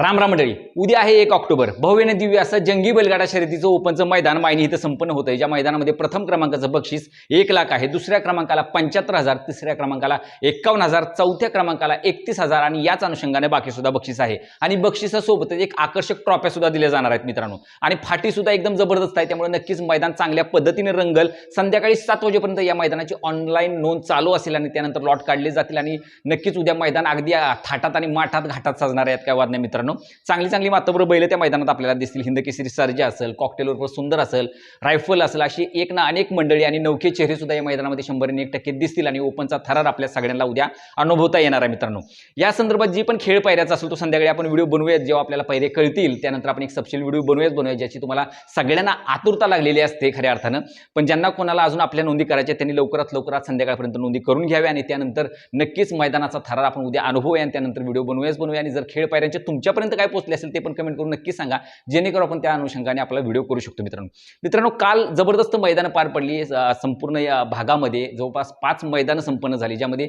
राम राम मंडळी उद्या आहे एक ऑक्टोबर. भव्यने दिव्य असं जंगी बैलगाडा शर्यतीचं ओपनचं मैदान मायनी इथं संपन्न होतं ज्या मैदानामध्ये प्रथम क्रमांकाचं बक्षीस एक लाख आहे दुसऱ्या क्रमांकाला पंच्याहत्तर हजार तिसऱ्या क्रमांकाला एक्कावन्न हजार चौथ्या क्रमांकाला एकतीस हजार आणि याच अनुषंगाने बाकी सुद्धा बक्षीस आहे. आणि बक्षिसासोबतच एक आकर्षक ट्रॉफ्या सुद्धा दिल्या जाणार आहेत मित्रांनो. आणि फाटी सुद्धा एकदम जबरदस्त आहे त्यामुळे नक्कीच मैदान चांगल्या पद्धतीने रंगल. संध्याकाळी सात वाजेपर्यंत या मैदानाची ऑनलाईन नोंद चालू असेल आणि त्यानंतर लॉट काढले जातील आणि नक्कीच उद्या मैदान अगदी थाटात आणि माठात घाटात साजणार आहेत काय वाद नाही मित्रांनो. चांगली चांगली मातबर बैल त्या मैदानात आपल्याला दिसतील. हिंद केसरी सर्जा असेल कॉकटेलवर सुंदर असेल रायफल असेल अशी एक ना अनेक मंडळी आणि नौके चेहरे सुद्धा या मैदानामध्ये शंभर एक टक्के दिसतील आणि ओपनचा थरार आपल्या सगळ्यांना उद्या अनुभवता येणार आहे मित्रांनो. या संदर्भात जी पण खेळ पायऱ्याचा असेल तो संध्याकाळी आपण व्हिडिओ बनवूयात जेव्हा आपल्याला पायरे कळतील त्यानंतर आपण एक सपशील व्हिडिओ बनवूयाच बनवूया ज्याची तुम्हाला सगळ्यांना आतुरता लागलेली असते खऱ्या अर्थानं. पण ज्यांना कोणाला अजून आपल्या नोंदी करायच्या त्यांनी लवकरात लवकरात संध्याकाळपर्यंत नोंदी करून घ्याव्या आणि त्यानंतर नक्कीच मैदानाचा थरार आपण उद्या अनुभवूया आणि त्यानंतर व्हिडिओ बनवूयाच बनवूया आणि जर खेळ पायऱ्यांचे तुमच्यापर्यंत काय पोहोचले असेल ते पण कमेंट करून नक्की सांगा. जेणेकरून आपण त्या अनुषंगाने आपला व्हिडिओ करू शकतो मित्रांनो. मित्रांनो काल जबरदस्त मैदानं पार पडली संपूर्ण या भागामध्ये. जवळपास पाच मैदानं संपन्न झाली ज्यामध्ये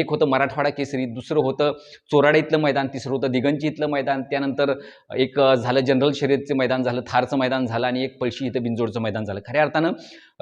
एक होतं मराठवाडा केसरी दुसरं होतं चोराडा इथलं मैदान तिसरं होतं दिगंची इथलं मैदान त्यानंतर एक झालं जनरल शर्यतचं मैदान झालं थारचं मैदान झालं आणि एक पळशी इथं बिंजोडचं मैदान झालं. खऱ्या अर्थानं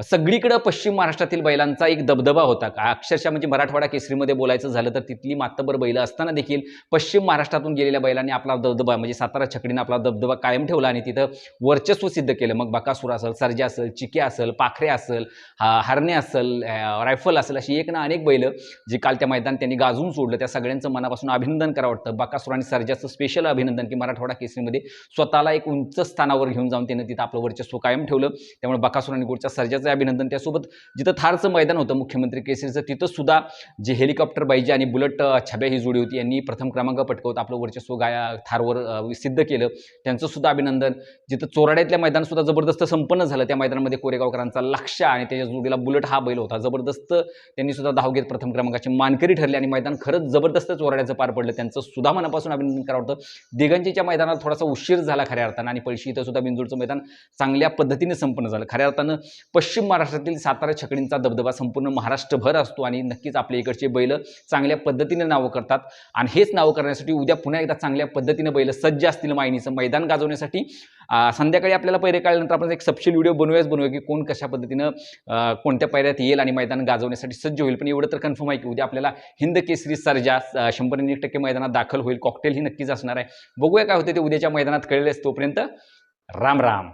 सगळीकडं पश्चिम महाराष्ट्रातील बैलांचा एक दबदबा होता. का अक्षरशः म्हणजे मराठवाडा केसरीमध्ये बोलायचं झालं तर तिथली मातबर बैलं असताना देखील पश्चिम महाराष्ट्रातून गेलेल्या बैलांनी आपला दबदबा म्हणजे सातारा छकडीनं आपला दबदबा कायम ठेवला आणि तिथं वर्चस्व सिद्ध केलं. मग बकासूर असेल सर्जा असेल चिके असेल पाखरे असेल हा हरणे असेल रायफल असेल अशी एक ना अनेक बैलं जी काल त्या मैदान त्यांनी गाजून सोडलं. त्या सगळ्यांचं मनापासून अभिनंदन करावं वाटतं. बकासूर आणि सर्जाचं स्पेशल अभिनंदन की मराठवाडा केसरीमध्ये स्वतःला एक उंच स्थानावर घेऊन जाऊन त्यानं तिथं आपलं वर्चस्व कायम ठेवलं. त्यामुळे बकासूर आणि गुडच्या सर्जाचं अभिनंदन. त्यासोबत जिथं थारचं मैदान होतं मुख्यमंत्री केसरीचं तिथं सुद्धा जे हेलिकॉप्टर पाहिजे आणि बुलेट छाब्या छब्या ही जोडी होती. यांनी प्रथम क्रमांक पटकवत आपलं वर्चस्व गाया थारवर सिद्ध केलं. त्यांचं सुद्धा अभिनंदन. जिथं चोराड्यातल्या मैदान सुद्धा जबरदस्त संपन्न झालं त्या मैदानामध्ये कोरेगावकरांचा लक्ष आणि त्याच्या जोडीला बुलेट हा बैल होता. जबरदस्त त्यांनी सुद्धा धाव घेत प्रथम क्रमांकाचे मानकरी ठरले आणि मैदान खरंच जबरदस्त चोराड्याचं पार पडलं. त्यांचं सुद्धा मनापासून अभिनंदन करावं होतं. दिगंजीच्या मैदानात थोडासा उशीर झाला खऱ्या अर्थानं आणि पळशी इथं सुद्धा बिंजूरचं मैदान चांगल्या पद्धतीने संपन्न झालं. खऱ्या अर्थानं पश्चिम महाराष्ट्रातील सातारा छकडींचा दबदबा संपूर्ण महाराष्ट्रभर असतो आणि नक्कीच आपल्या इकडचे बैल चांगल्या पद्धतीने नावं करतात. आणि हेच नावं करण्यासाठी उद्या पुन्हा एकदा चांगल्या पद्धतीने बैल सज्ज असतील मायनीचं मैदान गाजवण्यासाठी. संध्याकाळी आपल्याला पैरे काढल्यानंतर आपण एक सपशील व्हिडिओ बनवूयाच बनवूया की कोण कशा पद्धतीनं कोणत्या पैऱ्यात येईल आणि मैदान गाजवण्यासाठी सज्ज होईल. पण एवढं तर कन्फर्म आहे की उद्या आपल्याला हिंद केसरी सर्जा शंभर आणि एक टक्के मैदानात दाखल होईल. कॉकटेल ही नक्कीच असणार आहे. बघूया काय होते ते उद्याच्या मैदानात कळलेच तोपर्यंत. राम राम.